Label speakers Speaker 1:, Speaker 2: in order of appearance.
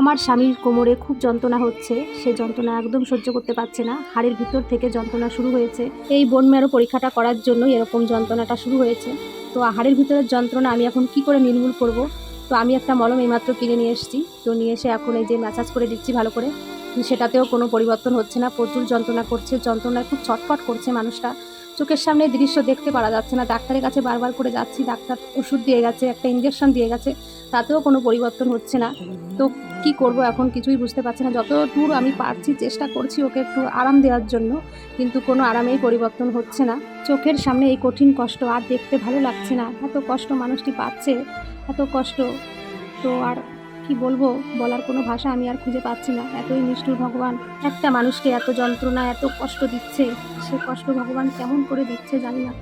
Speaker 1: আমার স্বামীর কোমরে খুব যন্ত্রণা হচ্ছে। সে যন্ত্রণা একদম সহ্য করতে পারছে না। হাড়ের ভিতর থেকে যন্ত্রণা শুরু হয়েছে। এই বোন ম্যারো পরীক্ষাটা করার জন্য এরকম যন্ত্রণাটা শুরু হয়েছে। তো হাড়ের ভিতরের যন্ত্রণা আমি এখন কি করে নির্মূল করব? তো আমি একটা মলম এইমাত্র কিনে নিয়ে এসেছি। তো নিয়ে এসে এখন এই যে ম্যাসাজ করে দিচ্ছি ভালো করে। সেটাতেও কোনো পরিবর্তন হচ্ছে না। প্রচুর যন্ত্রণা করছে, যন্ত্রণায় খুব ছটফট করছে মানুষটা। চোখের সামনে দৃশ্য দেখতে পারা যাচ্ছে না। ডাক্তারের কাছে বারবার করে যাচ্ছি, ডাক্তার ওষুধ দিয়ে গেছে, একটা ইঞ্জেকশন দিয়ে গেছে, তাতেও কোনো পরিবর্তন হচ্ছে না। তো কি করব এখন কিছুই বুঝতে পারছি না। যত দূর আমি পারছি, চেষ্টা করছি ওকে একটু আরাম দেওয়ার জন্য, কিন্তু কোনো আরামেই পরিবর্তন হচ্ছে না। চোখের সামনে এই কঠিন কষ্ট আর দেখতে ভালো লাগছে না। এত কষ্ট মানুষটি পাচ্ছে, এত কষ্ট। তো আর কি বলব? বলার কোনো ভাষা আমি আর খুঁজে পাচ্ছি না। এতই নিষ্ঠুর ভগবান, একটা মানুষকে এত যন্ত্রণা, এত কষ্ট দিচ্ছে। সে কষ্ট ভগবান কেমন করে দিচ্ছে জানি না।